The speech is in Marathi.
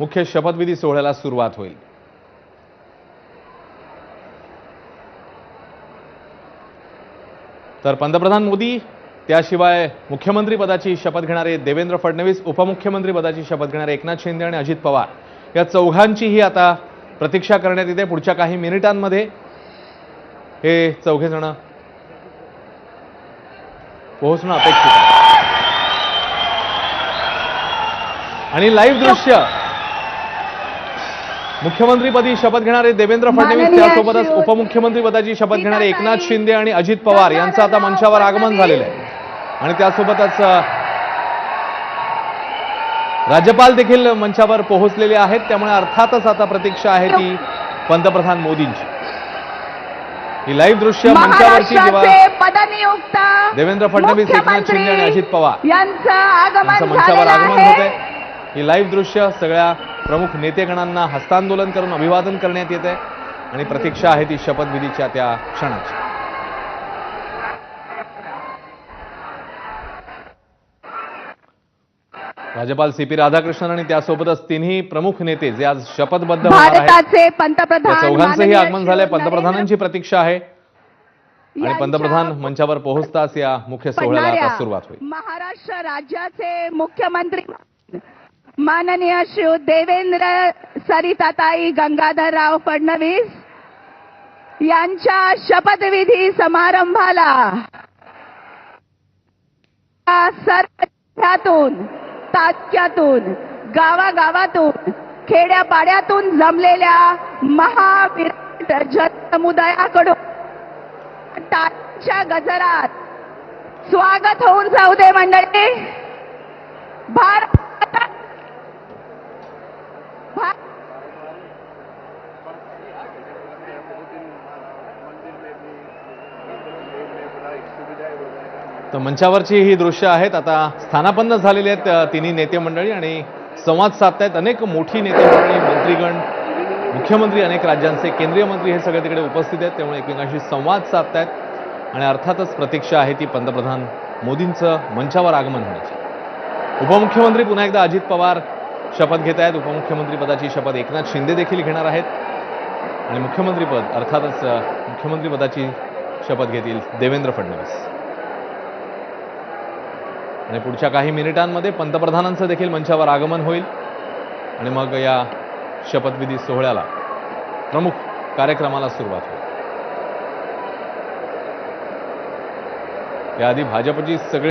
मुख्य शपथविधी सोहळ्याला सुरुवात होईल. तर पंतप्रधान मोदी त्याशिवाय मुख्यमंत्री पदाची शपथ घेणारे देवेंद्र फडणवीस उपमुख्यमंत्री पदाची शपथ घेणारे एकनाथ शिंदे आणि अजित पवार या चौघांचीही आता प्रतीक्षा करण्यात येते पुढच्या काही मिनिटांमध्ये. हे चौघे जण पोहोचणं अपेक्षित आणि लाईव्ह दृश्य मुख्यमंत्रीपदी शपथ घेणारे देवेंद्र फडणवीस त्यासोबतच श्री- उपमुख्यमंत्री पदाची शपथ घेणारे एकनाथ शिंदे आणि अजित पवार यांचं आता मंचावर आगमन झालेलं आहे. आणि त्यासोबतच राज्यपाल देखील मंचावर पोहोचलेले आहेत. त्यामुळे अर्थातच आता प्रतीक्षा आहे ती पंतप्रधान मोदींची. ही लाईव्ह दृश्य मंचावरची देवेंद्र फडणवीस एकनाथ शिंदे आणि अजित पवार यांचं मंचावर आगमन होत आहे ही लाईव्ह दृश्य सगळ्या प्रमुख नेतेगणांना हस्तांदोलन करून अभिवादन करण्यात येत आहे आणि प्रतीक्षा आहे ती शपथविधीच्या त्या क्षणाची. राज्यपाल सी पी राधाकृष्णन आणि त्यासोबतच तिन्ही प्रमुख नेते जे आज शपथबद्ध चौघांचंही आगमन झालंय. पंतप्रधानांची प्रतीक्षा आहे आणि पंतप्रधान मंचावर पोहोचताच या मुख्य सोहळ्याला सुरुवात होईल. महाराष्ट्र राज्याचे मुख्यमंत्री माननीय श्री देवेंद्र सरिताताई गंगाधरराव फडणवीस यांच्या शपथविधी समारंभाला सर्व जिल्ह्यातून तालुक्यातून गावागावातून खेड्यापाड्यातून जमलेल्या महाविराट जनसमुदायाकडून टाळीच्या गजरात स्वागत होऊन जाऊ दे मंडळी. भारत तर मंचावरची ही दृश्य आहेत. आता स्थानापन्न झालेली आहेत तिन्ही नेते मंडळी आणि संवाद साधतायत अनेक मोठी नेते मंडळी मंत्रीगण मुख्यमंत्री अनेक राज्यांचे केंद्रीय मंत्री हे सगळे तिकडे उपस्थित आहेत. त्यामुळे एकमेकांशी संवाद साधतायत आणि अर्थातच प्रतीक्षा आहे ती पंतप्रधान मोदींचं मंचावर आगमन होण्याची. उपमुख्यमंत्री पुन्हा एकदा अजित पवार शपथ घेत आहेत. उपमुख्यमंत्री पदाची शपथ एकनाथ शिंदे देखील घेणार आहेत. आणि मुख्यमंत्रीपद अर्थातच मुख्यमंत्रीपदाची शपथ घेतील देवेंद्र फडणवीस. आणि पुढच्या काही मिनिटांमध्ये पंतप्रधानांचं देखील मंचावर आगमन होईल. आणि मग या शपथविधी सोहळ्याला प्रमुख कार्यक्रमाला सुरुवात होईल. त्याआधी भाजपची सगळी